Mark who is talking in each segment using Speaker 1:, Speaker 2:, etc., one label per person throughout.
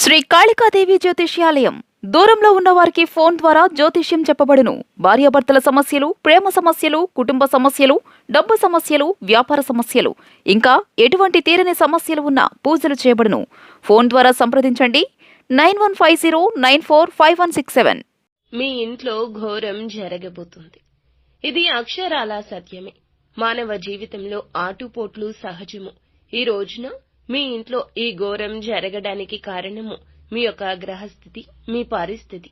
Speaker 1: శ్రీ కాళికాదేవి జ్యోతిష్యాలయం. దూరంలో ఉన్న వారికి ఫోన్ ద్వారా జ్యోతిష్యం చెప్పబడును. భార్యాభర్తల సమస్యలు ప్రేమ సమస్యలు కుటుంబ సమస్యలు డబ్బు సమస్యలు వ్యాపార సమస్యలు. ఇంకా ఎటువంటి తీరని సమస్యలు ఉన్నా పూజలు చేయబడును. ఫోన్ ద్వారా సంప్రదించండి. Nine one five zero nine four five one six seven.
Speaker 2: మీ ఇంట్లో ఘోరం జరగబోతుంది. ఇది అక్షరాల సత్యమే. మానవ జీవితంలో ఆటుపోట్లు సహజము. ఈ రోజున మీ ఇంట్లో ఈ ఘోరం జరగడానికి కారణము మీ యొక్క గ్రహస్థితి మీ పరిస్థితి.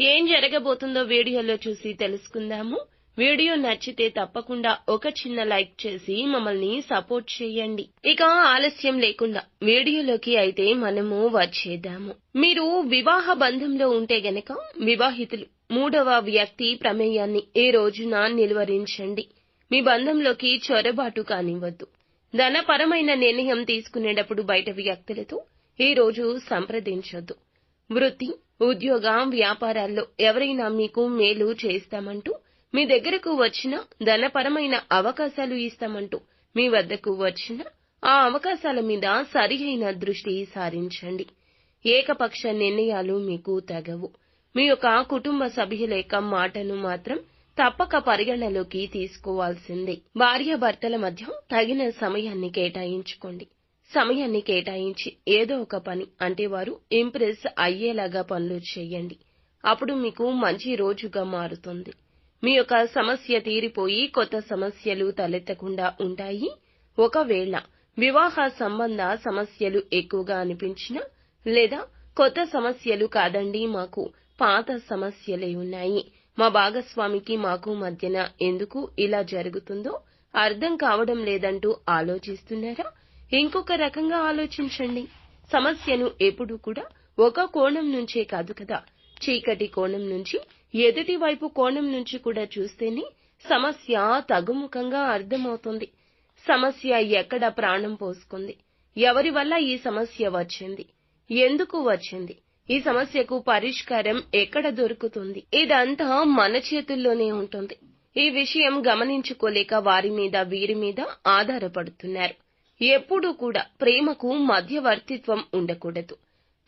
Speaker 2: ఏం జరగబోతుందో వీడియోలో చూసి తెలుసుకుందాము. వీడియో నచ్చితే తప్పకుండా ఒక చిన్న లైక్ చేసి మమ్మల్ని సపోర్ట్ చేయండి. ఇక ఆలస్యం లేకుండా వీడియోలోకి అయితే మనము వచ్చేద్దాము. మీరు వివాహ బంధంలో ఉంటే గనక వివాహితులు మూడవ వ్యక్తి ప్రమేయాన్ని ఏ రోజున నిలువరించండి. మీ బంధంలోకి చొరబాటు కానివ్వద్దు. ధనపరమైన నిర్ణయం తీసుకునేటప్పుడు బయట వ్యక్తులతో ఈ రోజు సంప్రదించొద్దు. వృత్తి ఉద్యోగ వ్యాపారాల్లో ఎవరైనా మీకు మేలు చేస్తామంటూ మీ దగ్గరకు వచ్చిన ధనపరమైన అవకాశాలు ఇస్తామంటూ మీ వద్దకు వచ్చిన ఆ అవకాశాల మీద సరియైన దృష్టి సారించండి. ఏకపక్ష నిర్ణయాలు మీకు తగవు. మీ యొక్క కుటుంబ సభ్యుల యొక్క మాటను మాత్రం తప్పక పరిగణలోకి తీసుకోవాల్సిందే. భార్యాభర్తల మధ్య తగిన సమయాన్ని కేటాయించుకోండి. సమయాన్ని కేటాయించి ఏదో ఒక పని అంటే వారు ఇంప్రెస్ అయ్యేలాగా పనులు చేయండి. అప్పుడు మీకు మంచి రోజుగా మారుతుంది. మీ యొక్క సమస్య తీరిపోయి కొత్త సమస్యలు తలెత్తకుండా ఉంటాయి. ఒకవేళ వివాహ సంబంధ సమస్యలు ఎక్కువగా అనిపించినా లేదా కొత్త సమస్యలు కాదండి మాకు పాత సమస్యలే ఉన్నాయి. మా భాగస్వామికి మాకు మధ్యన ఎందుకు ఇలా జరుగుతుందో అర్థం కావడం లేదంటూ ఆలోచిస్తున్నారా? ఇంకొక రకంగా ఆలోచించండి. సమస్యను ఎప్పుడూ కూడా ఒక కోణం నుంచే కాదు కదా. చీకటి కోణం నుంచి ఎదుటి వైపు కోణం నుంచి కూడా చూస్తేనే సమస్య తగుముఖంగా అర్థమవుతుంది. సమస్య ఎక్కడ ప్రాణం పోసుకుంది? ఎవరి వల్ల ఈ సమస్య వచ్చింది? ఎందుకు వచ్చింది? ఈ సమస్యకు పరిష్కారం ఎక్కడ దొరుకుతుంది? ఇదంతా మన చేతుల్లోనే ఉంటుంది. ఈ విషయం గమనించుకోలేక వారి మీద వీరి మీద ఆధారపడుతున్నారు. ఎప్పుడూ కూడా ప్రేమకు మధ్యవర్తిత్వం ఉండకూడదు.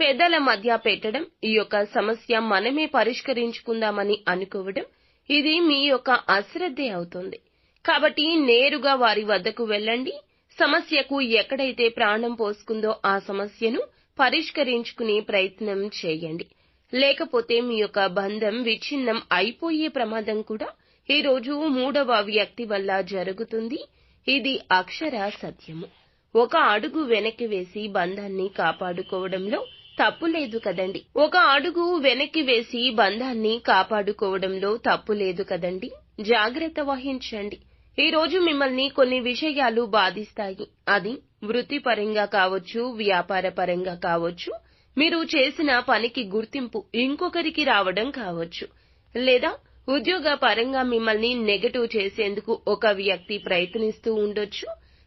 Speaker 2: పెద్దల మధ్య పెట్టడం ఈ యొక్క సమస్య మనమే పరిష్కరించుకుందామని అనుకోవడం ఇది మీ యొక్క అశ్రద్ధే అవుతుంది. కాబట్టి నేరుగా వారి వద్దకు వెళ్ళండి. సమస్యకు ఎక్కడైతే ప్రాణం పోసుకుందో ఆ సమస్యను పరిష్కరించుకునే ప్రయత్నం చేయండి. లేకపోతే మీ యొక్క బంధం విచ్ఛిన్నం అయిపోయే ప్రమాదం కూడా ఈ రోజు మూడవ వ్యక్తి వల్ల జరుగుతుంది. ఇది అక్షర సత్యము. ఒక అడుగు వెనక్కి వేసి బంధాన్ని కాపాడుకోవడంలో తప్పు లేదు కదండి. ఒక అడుగు వెనక్కి వేసి బంధాన్ని కాపాడుకోవడంలో తప్పు లేదు కదండి. జాగ్రత్త వహించండి. ఈ రోజు మిమ్మల్ని కొన్ని విషయాలు బాధిస్తాయి. అది వృత్తిపరంగా కావచ్చు వ్యాపార పరంగా కావచ్చు మీరు చేసిన పనికి గుర్తింపు ఇంకొకరికి రావడం కావచ్చు. లేదా ఉద్యోగ పరంగా మిమ్మల్ని నెగటివ్ చేసేందుకు ఒక వ్యక్తి ప్రయత్నిస్తూ ఉండొచ్చు.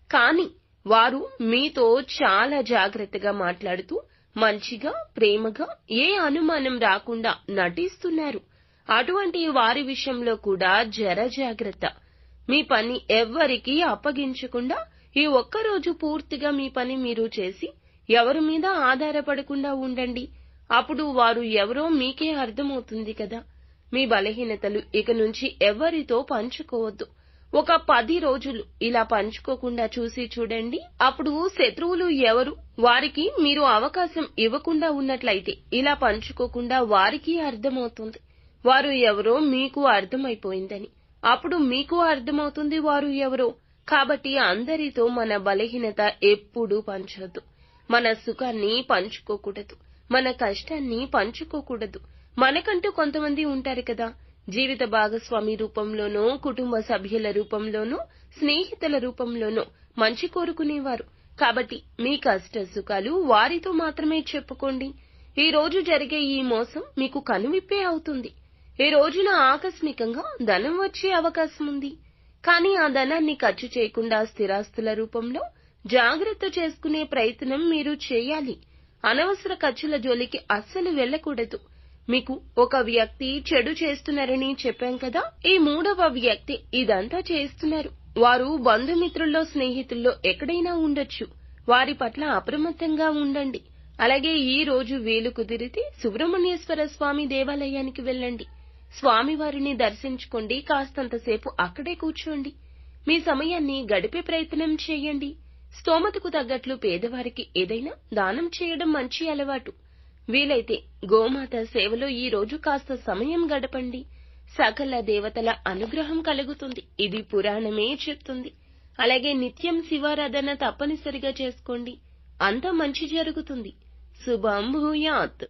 Speaker 2: కానీ వారు మీతో చాలా జాగ్రత్తగా మాట్లాడుతూ మంచిగా ప్రేమగా ఏ అనుమానం రాకుండా నటిస్తున్నారు. అటువంటి వారి విషయంలో కూడా జర జాగ్రత్త. మీ పని ఎవ్వరికీ అప్పగించకుండా ఈ ఒక్కరోజు పూర్తిగా మీ పని మీరు చేసి ఎవరి మీద ఆధారపడకుండా ఉండండి. అప్పుడు వారు ఎవరో మీకే అర్థమవుతుంది కదా. మీ బలహీనతలు ఇక నుంచి ఎవరితో పంచుకోవద్దు. ఒక పది రోజులు ఇలా పంచుకోకుండా చూసి చూడండి. అప్పుడు శత్రువులు ఎవరు? వారికి మీరు అవకాశం ఇవ్వకుండా ఉన్నట్లయితే ఇలా పంచుకోకుండా వారికి అర్థమవుతుంది. వారు ఎవరో మీకు అర్థమైపోయిందని. అప్పుడు మీకు అర్థమవుతుంది వారు ఎవరో. కాబట్టి అందరితో మన బలహీనత ఎప్పుడూ పంచొద్దు మన సుఖాన్ని పంచుకోకూడదు. మన కష్టాన్ని పంచుకోకూడదు. మనకంటూ కొంతమంది ఉంటారు కదా. జీవిత భాగస్వామి రూపంలోనో కుటుంబ సభ్యుల రూపంలోనో స్నేహితుల రూపంలోనో మంచి కోరుకునేవారు. కాబట్టి మీ కష్ట సుఖాలు వారితో మాత్రమే చెప్పుకోండి. ఈ రోజు జరిగే ఈ మోసం మీకు కనువిప్పే అవుతుంది. ఈ రోజున ఆకస్మికంగా ధనం వచ్చే అవకాశం ఉంది కానీ ఆ ధనాన్ని ఖర్చు చేయకుండా స్థిరాస్తుల రూపంలో జాగ్రత్త చేసుకునే ప్రయత్నం మీరు చేయాలి. అనవసర ఖర్చుల జోలికి అస్సలు వెళ్ళకూడదు. మీకు ఒక వ్యక్తి చెడు చేస్తున్నారని చెప్పాం కదా ఈ మూడవ వ్యక్తి ఇదంతా చేస్తున్నారు. వారు బంధుమిత్రుల్లో స్నేహితుల్లో ఎక్కడైనా ఉండొచ్చు. వారి పట్ల అప్రమత్తంగా ఉండండి. అలాగే ఈ రోజు వీలు కుదిరితే సుబ్రహ్మణ్యేశ్వర స్వామి దేవాలయానికి వెళ్ళండి. స్వామివారిని దర్శించుకోండి కాస్తంతసేపు అక్కడే కూర్చోండి. మీ సమయాన్ని గడిపే ప్రయత్నం చేయండి. స్తోమతకు తగ్గట్లు పేదవారికి ఏదైనా దానం చేయడం మంచి అలవాటు. వీలైతే గోమాత సేవలో ఈ రోజు కాస్త సమయం గడపండి. సకల దేవతల అనుగ్రహం కలుగుతుంది. ఇది పురాణమే చెప్తుంది. అలాగే నిత్యం శివారాధన తప్పనిసరిగా చేసుకోండి. అంత మంచి జరుగుతుంది. శుభం భూయాత్.